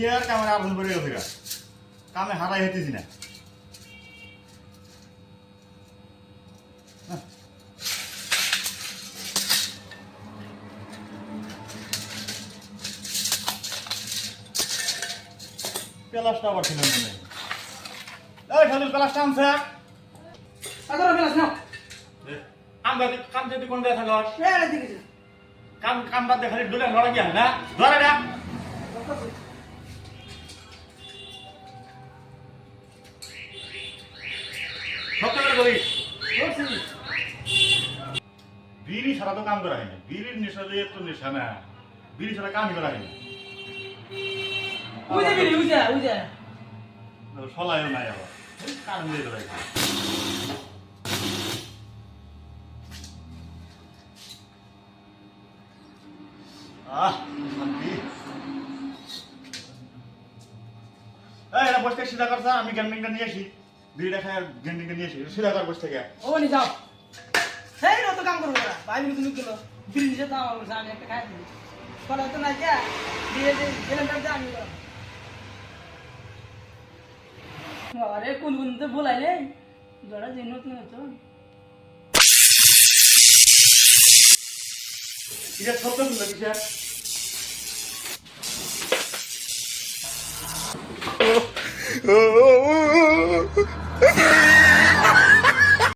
ইয়ার কামে আবুল করে গেছে গা। কামে হারাই হইতেছি না। পেলাসটা আবার ছিল মনে। এই খালুর পেলাসটা আনছে। না আমরা কাম যদি কোন দেখা কাম কাম বাদ খালি ডুলে লড়া গিয়া না? ধরে না বিড়ি ছাড়া তো কাম করা হয়নি। বিড়ির নেশা যে এত নেশা না। বিড়ি ছাড়া কামই করা হয়নি। উজে নাই আবার। কাম দিয়ে আহ শান্তি। এই এটা বসতে সিধা করছা আমি গ্যান্ডিংটা নিয়ে আসি। বিড়িটা খাই গ্যান্ডিংটা নিয়ে আসি সিধা কর বসতে গিয়া ও নি যাও সেই রত কাম করব না। ভাই মিনিট তুমি কিলো বিলি যে দাম আমার জানি একটা খাই দিই। পরে তো না যা দিয়ে দে গেলেন তার জানি আরে কোন কোন তো বলাইলে? জড়া যে নতুন হতো এটা শব্দ শুনলো কিসের oh,